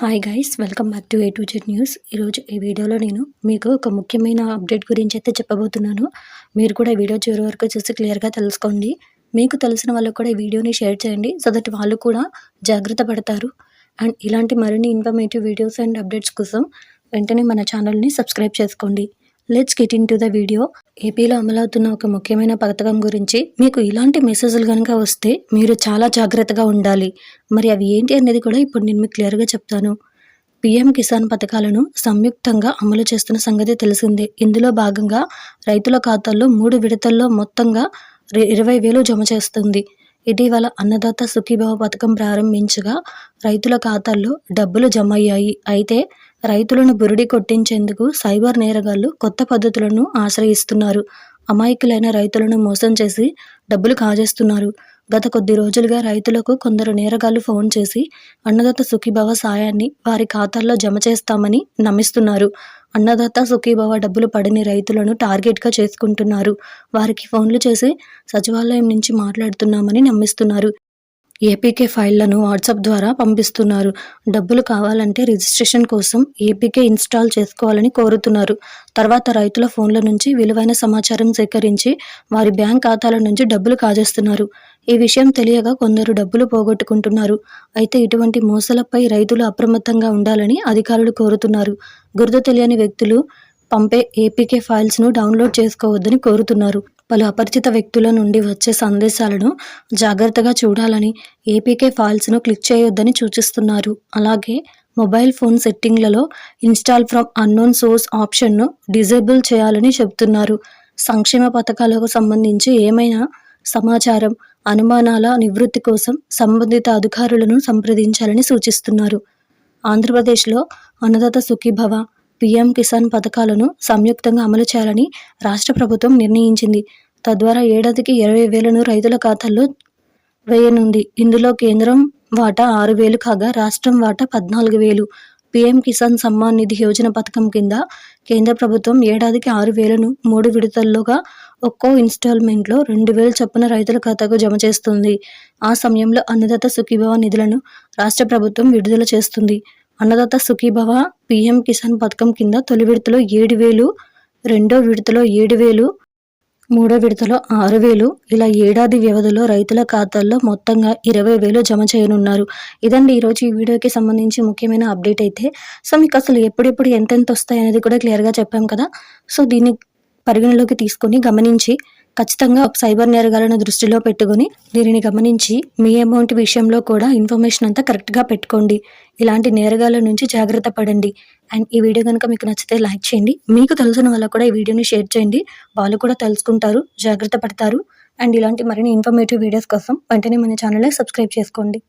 Hi guys welcome back to A to Z news ఈరోజు ఈ వీడియోలో నేను మీకు ఒక ముఖ్యమైన అప్డేట్ గురించి అయితే చెప్పబోతున్నాను. మీరు కూడా ఈ వీడియో చివరి వరకు చూసి క్లియర్గా తెలుసుకోండి. మీకు తెలిసిన వాళ్ళకు కూడా ఈ వీడియోని షేర్ చేయండి సో దట్ వాళ్ళు కూడా జాగ్రత్త పడతారు. అండ్ ఇలాంటి మరిన్ని ఇన్ఫర్మేటివ్ వీడియోస్ అండ్ అప్డేట్స్ కోసం వెంటనే మన ఛానల్ని సబ్స్క్రైబ్ చేసుకోండి. Let's get into the video ఏపీలో అమలవుతున్న ఒక ముఖ్యమైన పథకం గురించి మీకు ఇలాంటి మెసేజ్లు కనుక వస్తే మీరు చాలా జాగ్రత్తగా ఉండాలి. మరి అవి ఏంటి అనేది కూడా ఇప్పుడు నేను మీకు క్లియర్గా చెప్తాను. పీఎం కిసాన్ పథకాలను సంయుక్తంగా అమలు చేస్తున్న సంగతి తెలిసిందే. ఇందులో భాగంగా రైతుల ఖాతాల్లో మూడు విడతల్లో మొత్తంగా ఇరవై వేలు జమ చేస్తుంది. ఇటీవల అన్నదాత సుఖీభావ పథకం ప్రారంభించగా రైతుల ఖాతాల్లో డబ్బులు జమ అయ్యాయి. అయితే రైతులను బురిడి కొట్టించేందుకు సైబర్ నేరగాళ్ళు కొత్త పద్ధతులను ఆశ్రయిస్తున్నారు. అమాయకులైన రైతులను మోసం చేసి డబ్బులు కాజేస్తున్నారు. గత కొద్ది రోజులుగా రైతులకు కొందరు నేరగాళ్ళు ఫోన్ చేసి అన్నదాత సుఖీభవ సాయాన్ని వారి ఖాతాల్లో జమ చేస్తామని నమ్మిస్తున్నారు. అన్నదాత సుఖీభవ డబ్బులు పడని రైతులను టార్గెట్గా చేసుకుంటున్నారు. వారికి ఫోన్లు చేసి సచివాలయం నుంచి మాట్లాడుతున్నామని నమ్మిస్తున్నారు. ఏపీకే ఫైళ్ళను వాట్సాప్ ద్వారా పంపిస్తున్నారు. డబ్బులు కావాలంటే రిజిస్ట్రేషన్ కోసం ఏపీకే ఇన్స్టాల్ చేసుకోవాలని కోరుతున్నారు. తర్వాత రైతుల ఫోన్ల నుంచి విలువైన సమాచారం సేకరించి వారి బ్యాంక్ ఖాతాల నుంచి డబ్బులు కాజేస్తున్నారు. ఈ విషయం తెలియగా కొందరు డబ్బులు పోగొట్టుకుంటున్నారు. అయితే ఇటువంటి మోసలపై రైతులు అప్రమత్తంగా ఉండాలని అధికారులు కోరుతున్నారు. గుర్తు తెలియని వ్యక్తులు పంపే ఏపీకే ఫైల్స్ను డౌన్లోడ్ చేసుకోవద్దని కోరుతున్నారు. పలు అపరిచిత వ్యక్తుల నుండి వచ్చే సందేశాలను జాగ్రత్తగా చూడాలని ఏపీకే ఫైల్స్ను క్లిక్ చేయొద్దని సూచిస్తున్నారు. అలాగే మొబైల్ ఫోన్ సెట్టింగ్లలో ఇన్స్టాల్ ఫ్రమ్ అన్నోన్ సోర్స్ ఆప్షన్ను డిజేబుల్ చేయాలని చెబుతున్నారు. సంక్షేమ పథకాలకు సంబంధించి ఏమైనా సమాచారం అనుమానాల నివృత్తి కోసం సంబంధిత అధికారులను సంప్రదించాలని సూచిస్తున్నారు. ఆంధ్రప్రదేశ్లో అన్నదాత సుఖీభవ పీఎం కిసాన్ పథకాలను సంయుక్తంగా అమలు చేయాలని రాష్ట్ర ప్రభుత్వం నిర్ణయించింది. తద్వారా ఏడాదికి ఇరవై వేలను రైతుల ఖాతాల్లో వేయనుంది. ఇందులో కేంద్రం వాటా ఆరు వేలు కాగా రాష్ట్రం వాటా పద్నాలుగు వేలు. పీఎం కిసాన్ సమ్మాన్ నిధి యోజన పథకం కింద కేంద్ర ప్రభుత్వం ఏడాదికి ఆరు వేలను మూడు విడతల్లోగా ఒక్కో ఇన్స్టాల్మెంట్లో రెండు వేలు చొప్పున రైతుల ఖాతాకు జమ చేస్తుంది. ఆ సమయంలో అన్నదాత సుఖీభవ నిధులను రాష్ట్ర ప్రభుత్వం విడుదల చేస్తుంది. అన్నదాత సుఖీభవ పీఎం కిసాన్ పథకం కింద తొలి విడతలో ఏడు వేలు రెండో విడతలో ఏడు వేలు మూడో విడతలో ఆరు వేలు. ఇలా ఏడాది వ్యవధిలో రైతుల ఖాతాల్లో మొత్తంగా ఇరవై వేలు జమ చేయనున్నారు. ఇదండి ఈరోజు ఈ వీడియోకి సంబంధించి ముఖ్యమైన అప్డేట్ అయితే. సో మీకు అసలు ఎప్పుడెప్పుడు ఎంతెంత వస్తాయి అనేది కూడా క్లియర్గా చెప్పాం కదా. సో దీన్ని పరిగణలోకి తీసుకొని గమనించి ఖచ్చితంగా సైబర్ నేరగాలను దృష్టిలో పెట్టుకుని దీనిని గమనించి మీ అమౌంట్ విషయంలో కూడా ఇన్ఫర్మేషన్ అంతా కరెక్ట్గా పెట్టుకోండి. ఇలాంటి నేరగాల నుంచి జాగ్రత్త పడండి. అండ్ ఈ వీడియో కనుక మీకు నచ్చితే లైక్ చేయండి. మీకు తెలిసిన వాళ్ళకు కూడా ఈ వీడియోని షేర్ చేయండి. వాళ్ళు కూడా తెలుసుకుంటారు జాగ్రత్త పడతారు. అండ్ ఇలాంటి మరిన్ని ఇన్ఫర్మేటివ్ వీడియోస్ కోసం వెంటనే మన ఛానల్ని సబ్స్క్రైబ్ చేసుకోండి.